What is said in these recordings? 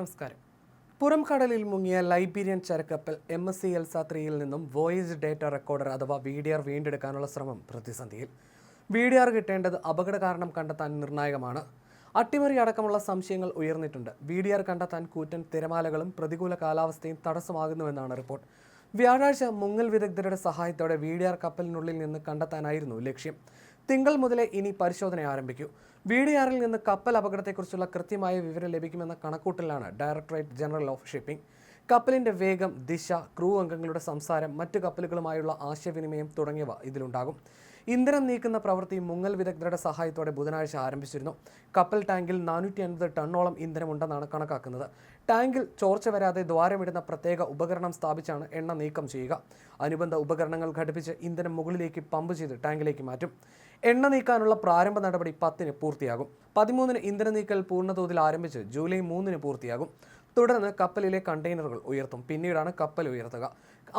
നമസ്കാരം. പുറം കടലിൽ മുങ്ങിയ ലൈബീരിയൻ ചരക്കപ്പൽ എം എസ് സി എൽ സാത്രിയിൽ നിന്നും വോയേജ് ഡേറ്റ റെക്കോർഡർ അഥവാ വി ഡി ആർ വീണ്ടെടുക്കാനുള്ള ശ്രമം പ്രതിസന്ധിയിൽ. വി ഡി ആർ കിട്ടേണ്ടത് അപകട കാരണം കണ്ടെത്താൻ നിർണായകമാണ്. അട്ടിമറി അടക്കമുള്ള സംശയങ്ങൾ ഉയർന്നിട്ടുണ്ട്. വി ഡി ആർ കണ്ടെത്താൻ കൂറ്റൻ തിരമാലകളും പ്രതികൂല കാലാവസ്ഥയും തടസ്സമാകുന്നുവെന്നാണ് റിപ്പോർട്ട്. വ്യാഴാഴ്ച മുങ്ങൽ വിദഗ്ധരുടെ സഹായത്തോടെ വി ഡി ആർ കപ്പലിനുള്ളിൽ നിന്ന് കണ്ടെത്താനായിരുന്നു ലക്ഷ്യം. തിങ്കൾ മുതലേ ഇനി പരിശോധന ആരംഭിക്കൂ. വി ഡി ആറിൽ നിന്ന് കപ്പൽ അപകടത്തെക്കുറിച്ചുള്ള കൃത്യമായ വിവരം ലഭിക്കുമെന്ന കണക്കൂട്ടലാണ് ഡയറക്ടറേറ്റ് ജനറൽ ഓഫ് ഷിപ്പിംഗ്. കപ്പലിന്റെ വേഗം ദിശ ക്രൂ അംഗങ്ങളുടെ സംസാരം മറ്റു കപ്പലുകളുമായുള്ള ആശയവിനിമയം തുടങ്ങിയവ ഇതിലുണ്ടാകും. ഇന്ധനം നീക്കുന്ന പ്രവൃത്തി മുങ്ങൽ വിദഗ്ധരുടെ സഹായത്തോടെ ബുധനാഴ്ച ആരംഭിച്ചിരുന്നു. കപ്പൽ ടാങ്കിൽ നാനൂറ്റി അൻപത് ടണ്ണോളം ഇന്ധനമുണ്ടെന്നാണ് കണക്കാക്കുന്നത്. ടാങ്കിൽ ചോർച്ച വരാതെ ദ്വാരമിടുന്ന പ്രത്യേക ഉപകരണം സ്ഥാപിച്ചാണ് എണ്ണ നീക്കം ചെയ്യുക. അനുബന്ധ ഉപകരണങ്ങൾ ഘടിപ്പിച്ച് ഇന്ധനം മുകളിലേക്ക് പമ്പ് ചെയ്ത് ടാങ്കിലേക്ക് മാറ്റും. എണ്ണ നീക്കാനുള്ള പ്രാരംഭ നടപടി പത്തിന് പൂർത്തിയാകും. പതിമൂന്നിന് ഇന്ധന നീക്കൽ പൂർണതോതിൽ ആരംഭിച്ച് ജൂലൈ മൂന്നിന് പൂർത്തിയാകും. തുടർന്ന് കപ്പലിലെ കണ്ടെയ്നറുകൾ ഉയർത്തും. പിന്നീടാണ് കപ്പൽ ഉയർത്തുക.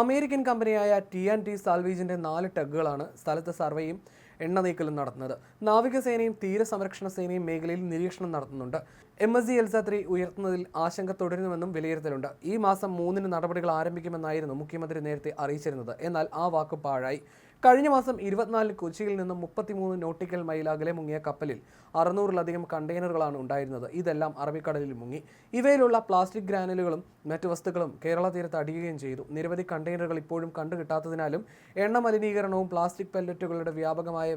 അമേരിക്കൻ കമ്പനിയായ ടി ആൻഡ് ടി സാൽവേജിന്റെ നാല് ടഗുകളാണ് സ്ഥലത്ത് സർവേയും എണ്ണ നീക്കലും നടത്തുന്നത്. നാവികസേനയും തീരസംരക്ഷണ സേനയും മേഖലയിൽ നിരീക്ഷണം നടത്തുന്നുണ്ട്. M S C Elsa three ഉയർത്തുന്നതിൽ ആശങ്ക തുടരുന്നുവെന്നും വിലയിരുത്തലുണ്ട്. ഈ മാസം മൂന്നിന് നടപടികൾ ആരംഭിക്കുമെന്നായിരുന്നു മുഖ്യമന്ത്രി നേരത്തെ അറിയിച്ചിരുന്നത്. എന്നാൽ ആ വാക്ക് പാഴായി. കഴിഞ്ഞ മാസം ഇരുപത്തിനാലിന് കൊച്ചിയിൽ നിന്നും മുപ്പത്തിമൂന്ന് നോട്ടിക്കൽ മൈൽ അകലെ മുങ്ങിയ കപ്പലിൽ അറുന്നൂറിലധികം കണ്ടെയ്നറുകളാണ് ഉണ്ടായിരുന്നത്. ഇതെല്ലാം അറബിക്കടലിൽ മുങ്ങി. ഇവയിലുള്ള പ്ലാസ്റ്റിക് ഗ്രാനുലുകളും മറ്റ് വസ്തുക്കളും കേരള തീരത്ത് അടിയുകയും ചെയ്തു. നിരവധി കണ്ടെയ്നറുകൾ ഇപ്പോഴും കണ്ടുകിട്ടാത്തതിനാലും എണ്ണ മലിനീകരണവും പ്ലാസ്റ്റിക് പെല്ലറ്റുകളുടെ വ്യാപകമായ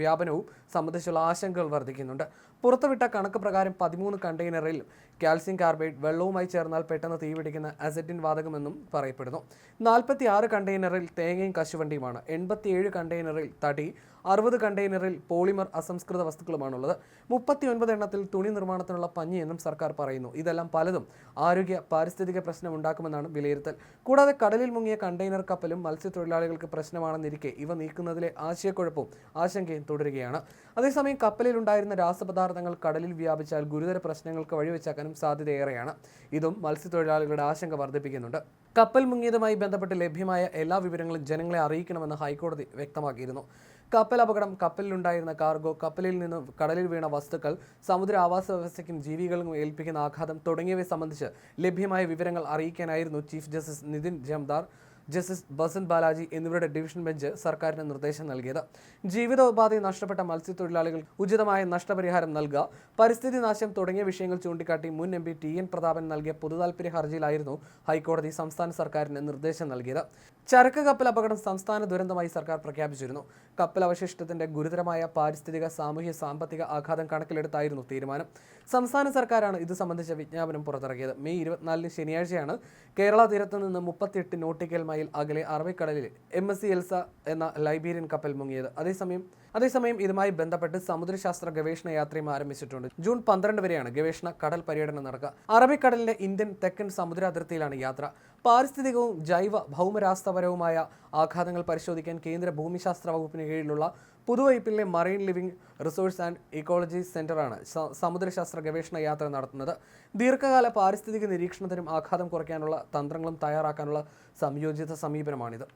വ്യാപനവും സംബന്ധിച്ചുള്ള ആശങ്കകൾ വർദ്ധിക്കുന്നുണ്ട്. പുറത്തുവിട്ട കണക്ക് പ്രകാരം പതിമൂന്ന് കണ്ടെയ്നറിൽ കാൽസ്യം കാർബൈഡ് വെള്ളവുമായി ചേർന്നാൽ പെട്ടെന്ന് തീപിടിക്കുന്ന അസറ്റിൻ വാതകമെന്നും പറയപ്പെടുന്നു. നാൽപ്പത്തി ആറ് കണ്ടെയ്നറിൽ തേങ്ങയും കശുവണ്ടിയുമാണ്. എൺപത്തിയേഴ് കണ്ടെയ്നറിൽ തടി അറുപത് കണ്ടെയ്നറിൽ പോളിമർ അസംസ്കൃത വസ്തുക്കളുമാണുള്ളത്. മുപ്പത്തി ഒൻപത് എണ്ണത്തിൽ തുണി നിർമ്മാണത്തിനുള്ള പഞ്ഞി എന്നും സർക്കാർ പറയുന്നു. ഇതെല്ലാം പലതും ആരോഗ്യ പാരിസ്ഥിതിക പ്രശ്നം ഉണ്ടാക്കുമെന്നാണ് വിലയിരുത്തൽ. കൂടാതെ കടലിൽ മുങ്ങിയ കണ്ടെയ്നർ കപ്പലും മത്സ്യത്തൊഴിലാളികൾക്ക് പ്രശ്നമാണെന്നിരിക്കെ ഇവ നീക്കുന്നതിലെ ആശയക്കുഴപ്പവും ആശങ്കയും തുടരുകയാണ്. അതേസമയം കപ്പലിലുണ്ടായിരുന്ന രാസപദാർത്ഥങ്ങൾ കടലിൽ വ്യാപിച്ചാൽ ഗുരുതര പ്രശ്നങ്ങൾക്ക് വഴിവെച്ചാക്കാനും സാധ്യതയേറെയാണ്. ഇതും മത്സ്യത്തൊഴിലാളികളുടെ ആശങ്ക വർദ്ധിപ്പിക്കുന്നുണ്ട്. കപ്പൽ മുങ്ങിയതുമായി ബന്ധപ്പെട്ട് ലഭ്യമായ എല്ലാ വിവരങ്ങളും ജനങ്ങളെ അറിയിക്കണമെന്ന് ഹൈക്കോടതി വ്യക്തമാക്കിയിരുന്നു. കപ്പൽ അപകടം കപ്പലിലുണ്ടായിരുന്ന കാർഗോ കപ്പലിൽ നിന്ന് കടലിൽ വീണ വസ്തുക്കൾ സമുദ്ര ആവാസ വ്യവസ്ഥയ്ക്കും ജീവികൾക്കും ഏൽപ്പിക്കുന്ന ആഘാതം തുടങ്ങിയവയെ സംബന്ധിച്ച് ലഭ്യമായ വിവരങ്ങൾ അറിയിക്കാനായിരുന്നു chief justice Nitin Jamdar justice Basant Balaji എന്നിവരുടെ ഡിവിഷൻ ബെഞ്ച് സർക്കാരിന് നിർദ്ദേശം നൽകിയത്. ജീവിതോപാധി നഷ്ടപ്പെട്ട മത്സ്യത്തൊഴിലാളികൾ ഉചിതമായ നഷ്ടപരിഹാരം നൽകുക പരിസ്ഥിതി നാശം തുടങ്ങിയ വിഷയങ്ങൾ ചൂണ്ടിക്കാട്ടി മുൻ M P T N Prathapan നൽകിയ പൊതുതാൽപര്യ ഹർജിയിലായിരുന്നു ഹൈക്കോടതി സംസ്ഥാന സർക്കാരിന് നിർദ്ദേശം നൽകിയത്. ചരക്ക് കപ്പൽ അപകടം സംസ്ഥാന ദുരന്തമായി സർക്കാർ പ്രഖ്യാപിച്ചിരുന്നു. കപ്പൽ അവശിഷ്ടത്തിന്റെ ഗുരുതരമായ പാരിസ്ഥിതിക സാമൂഹ്യ സാമ്പത്തിക ആഘാതം കണക്കിലെടുത്തായിരുന്നു തീരുമാനം. സംസ്ഥാന സർക്കാരാണ് ഇത് സംബന്ധിച്ച വിജ്ഞാപനം പുറത്തിറക്കിയത്. മെയ് ഇരുപത്തിനാലിന് ശനിയാഴ്ചയാണ് കേരള തീരത്ത് നിന്ന് മുപ്പത്തിയെട്ട് നോട്ടിക്കൽ അകലെ അറബിക്കടലിൽ എം എസ് സി എൽസ എന്ന ലൈബീരിയൻ കപ്പൽ മുങ്ങിയത്. അതേസമയം അതേസമയം ഇതുമായി ബന്ധപ്പെട്ട് സമുദ്രശാസ്ത്ര ഗവേഷണ യാത്രയും ആരംഭിച്ചിട്ടുണ്ട്. ജൂൺ പന്ത്രണ്ട് വരെയാണ് ഗവേഷണ കടൽ പര്യടനം നടക്കുക. അറബിക്കടലിന്റെ ഇന്ത്യൻ തെക്കൻ സമുദ്ര അതിർത്തിയിലാണ് യാത്ര. പാരിസ്ഥിതികവും ജൈവ ഭൗമരാസ്ഥപരവുമായ ആഘാതങ്ങൾ പരിശോധിക്കാൻ കേന്ദ്ര ഭൂമിശാസ്ത്ര വകുപ്പിന് കീഴിലുള്ള പുതുവൈപ്പിലെ marine living resource and ecology സെന്ററാണ് സമുദ്രശാസ്ത്ര ഗവേഷണ യാത്ര നടത്തുന്നത്. ദീർഘകാല പാരിസ്ഥിതിക നിരീക്ഷണത്തിനും ആഘാതം കുറയ്ക്കാനുള്ള തന്ത്രങ്ങളും തയ്യാറാക്കാനുള്ള സംയോജിത സമീപനമാണിത്.